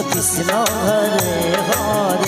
Krishna Krishna Hare Hare